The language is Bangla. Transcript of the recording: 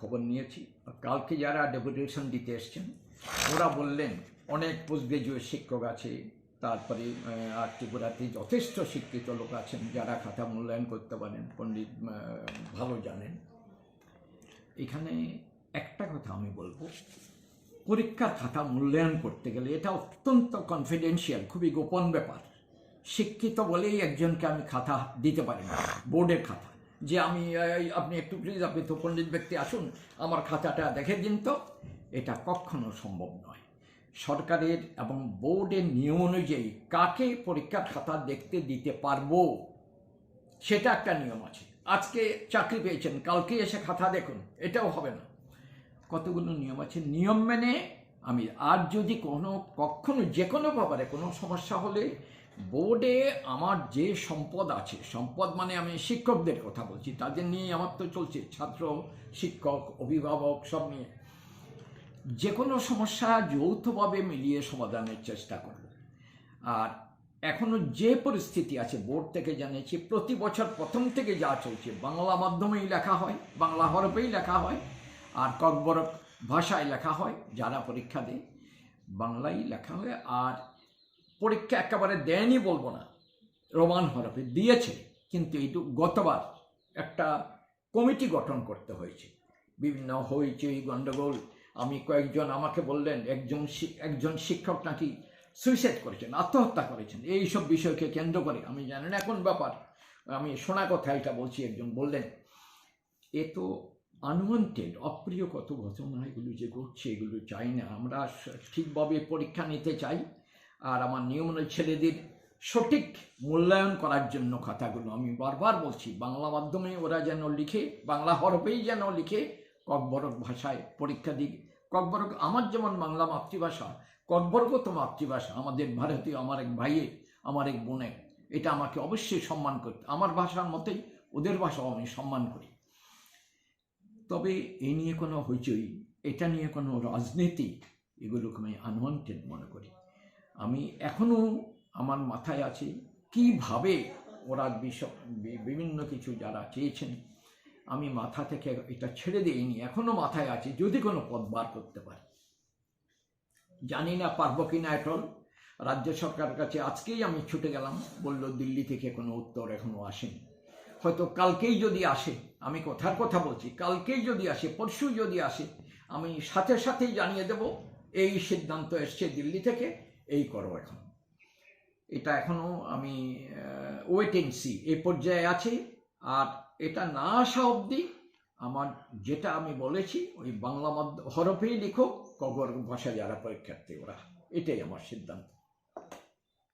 খবর নিয়েছি। কালকে যারা ডেপুটেশন দিতে এসছেন, ওরা বললেন, অনেক পোস্ট গ্রাজুয়েট শিক্ষক আছে, তারপরে আর ত্রিপুরাতে যথেষ্ট শিক্ষিত লোক আছেন, যারা খাতা মূল্যায়ন করতে পারেন, পণ্ডিত ভালো জানেন। এখানে একটা কথা আমি বলব, পরীক্ষার খাতা মূল্যায়ন করতে গেলে এটা অত্যন্ত কনফিডেন্সিয়াল খুবই গোপন ব্যাপার। শিক্ষিত বলেই একজনকে আমি খাতা দিতে পারি না, বোর্ডের খাতা। যে আমি আপনি একটু প্লিজ আপনি তো পণ্ডিত ব্যক্তি আসুন, আমার খাতাটা দেখে দিন তো। এটা কখনো সম্ভব নয়। সরকারের এবং বোর্ডের নিয়ম অনুযায়ী কাকে পরীক্ষার খাতা দেখতে দিতে পারব, সেটা একটা নিয়ম আছে। আজকে চাকরি পেয়েছেন, কালকে এসে খাতা দেখুন, এটাও হবে না। কতগুলো নিয়ম আছে? নিয়ম মেনে আমি আর যদি কোনো, কখনো যে কোনো ব্যাপারে কোনো সমস্যা হলে বোর্ডে আমার যে সম্পদ আছে, সম্পদ মানে আমি শিক্ষকদের কথা বলছি, তাদের নিয়ে আমার তো চলছে, ছাত্র, শিক্ষক, অভিভাবক, সব নিয়ে। যে কোনো সমস্যা যৌথভাবে মিলিয়ে সমাধানের চেষ্টা করব। আর এখনও যে পরিস্থিতি আছে, বোর্ড থেকে জানিয়েছি, প্রতি বছর প্রথম থেকে যা চলছে, বাংলা মাধ্যমেই লেখা হয়, বাংলা হরফেই লেখা হয়, আর ককবরক ভাষায় লেখা হয়, যারা পরীক্ষা দেয় বাংলায় লেখা হয়, আর পরীক্ষা একেবারে দেয়নি বলব না। রোমান হরফে দিয়েছে, কিন্তু এইটু গতবার একটা কমিটি গঠন করতে হয়েছে। বিভিন্ন হইচই গণ্ডগোল আমি কয়েকজন আমাকে বললেন, একজন একজন শিক্ষক নাকি সুইসাইড করেছেন, আত্মহত্যা করেছেন এই সব বিষয়কে কেন্দ্র করে, আমি জানি না এখন ব্যাপার, আমি শোনা কথা এটা বলছি, একজন বললেন, এ তো আনওয়ান্টেড অপ্রিয় কত ঘটনা এগুলো যে ঘটছে, এগুলো চাই না, আমরা ঠিকভাবে পরীক্ষা নিতে চাই আর আমার নিয়ম অনুযায়ী ছেলেদের সঠিক মূল্যায়ন করার জন্য কথাগুলো আমি বারবার বলছি। বাংলা মাধ্যমে ওরা যেন লিখে, বাংলা হরফেই যেন লিখে, ককবরক ভাষায় পরীক্ষা দিক। ককবরক আমার যেমন বাংলা মাতৃভাষা ককবরক তো মাতৃভাষা। আমাদের ভারতীয়, আমার এক ভাইয়ের আমার এক বোনের এটা আমাকে অবশ্যই সম্মান করতে। আমার ভাষার মতেই ওদের ভাষাও আমি সম্মান করি। তবে এই নিয়ে কোনো হইচই, এটা নিয়ে কোনো রাজনীতি, এগুলোকে আমি আনওয়ান্টেড মনে করি। আমি এখনও আমার মাথায় আছে কীভাবে ওরা বিষয় বিভিন্ন কিছু যারা চেয়েছেন, আমি মাথা থেকে এটা ছেড়ে দিইনি, এখনও মাথায় আছে, যদি কোনো পদ বার করতে পারি। জানি না পারব কি না এখন রাজ্য সরকারের কাছে আজকেই আমি ছুটে গেলাম, বলল, দিল্লি থেকে কোনো উত্তর এখনও আসেনি। হয়তো কালকেই যদি আসে, আমি কথার কথা বলছি, কালকেই যদি আসে, পরশু যদি আসে, আমি সাথে সাথেই জানিয়ে দেব, এই সিদ্ধান্ত এসছে দিল্লি থেকে এই করো এখন। এটা এখনও আমি ওয়েট এন্ড সি এই পর্যায়ে আছি, আর এটা না আসা অবধি আমার যেটা আমি বলেছি, ওই বাংলা মাধ্যম হরফেই লিখো কবর ভাষা যারা পরীক্ষার্থী ওরা। এটাই আমার সিদ্ধান্ত।